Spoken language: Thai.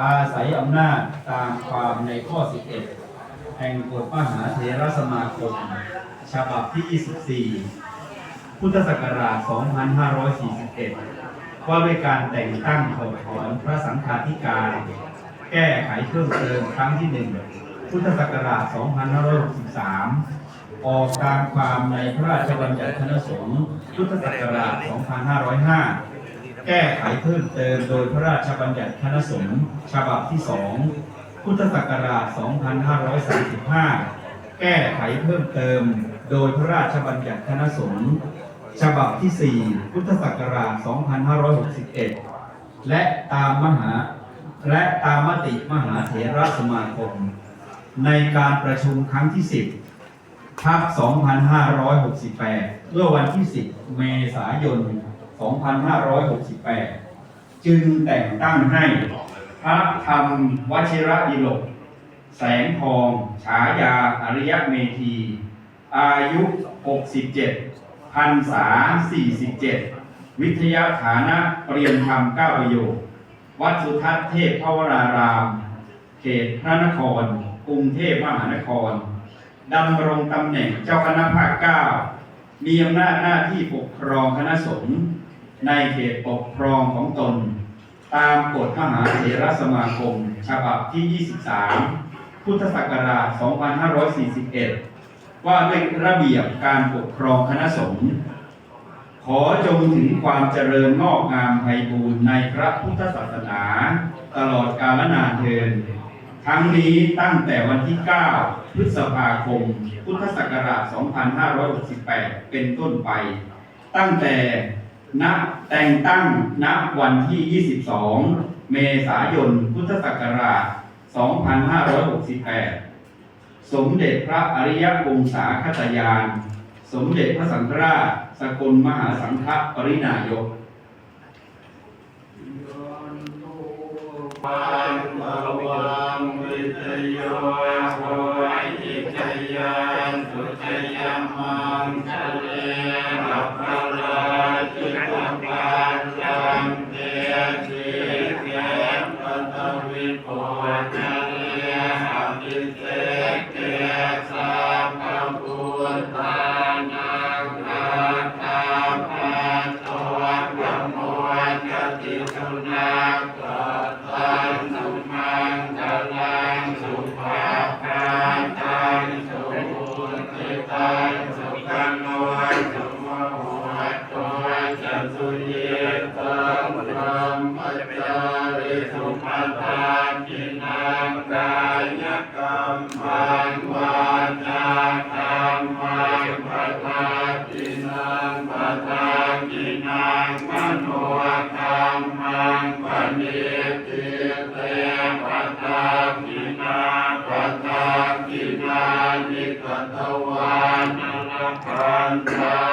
อาศัยอำนาจตามความในข้อ 11 แห่งกฎมหาเถรสมาคม ฉบับที่ 24 พุทธศักราช 2541 ว่าด้วยการแต่งตั้งถอดถอนพระสังฆาธิการ แก้ไขเพิ่มเติมครั้งที่ 1 พุทธศักราช 2563 ออกตามความในพระราชบัญญัติคณะสงฆ์พุทธศักราช 2505 แก้ไขเพิ่มเติมโดยพระราชบัญญัติคณะสงฆ์ฉบับที่2พุทธศักราช 2535 แก้ไขเพิ่มเติม โดยพระราชบัญญัติคณะสงฆ์ฉบับที่ 4 พุทธศักราช 2561 และตามมหาและตามมติมหาเถรสมาคม ในการประชุมครั้งที่ 10ทับ2568 เมื่อวันที่ 10 เมษายน 2568 จึงแต่งตั้งให้พระธรรมวชิระดิลก แสงทองฉายาอริยเมธี อายุ 67พันษา 47 วิทยาฐานะเปรียนธรรม9ประโยควัดสุทัศน์เทพพวราราม เขตพระนคร กรุงเทพมหานครดำรงตำแหน่งเจ้าคณะภาคเก้ามีอำนาจหน้าที่ปกครองคณะสงฆ์ ในเขตปกครองของตน ตามกฎมหาเถรสมาคม ฉบับที่ 23 พุทธศักราช 2541 ว่าด้วยระเบียบการปกครองคณะสงฆ์ขอจงถึงความเจริญงอกงามไพบูรณ์ในพระพุทธศาสนา ตลอดกาลนานเทินทั้งนี้ตั้งแต่วันที่ 9 พฤษภาคม พุทธศักราช 2568 เป็นต้นไป ตั้งแต่ นับแต่งตั้งนับวันที่ 22 เมษายน พุทธศักราช 2568 สมเด็จพระอริยวงศาคตยาน สมเด็จพระสังฆราช สกลมหาสังฆปรินายกปันตะวังวิทย วิโภคะเลหปิเตเกสัพพพุทธานังนาคาปัตตวัมโมจติสุนัขตันสุมังคลังสุภาพาตังสุขุติตังสุขังโนสุมโหตัวจันสุเยตัง กายกรรมังวาจากรรมังปทากินังปทากินังมโนกรรมังปณิติเตปทากินาปทากินานิกตวานรคันตา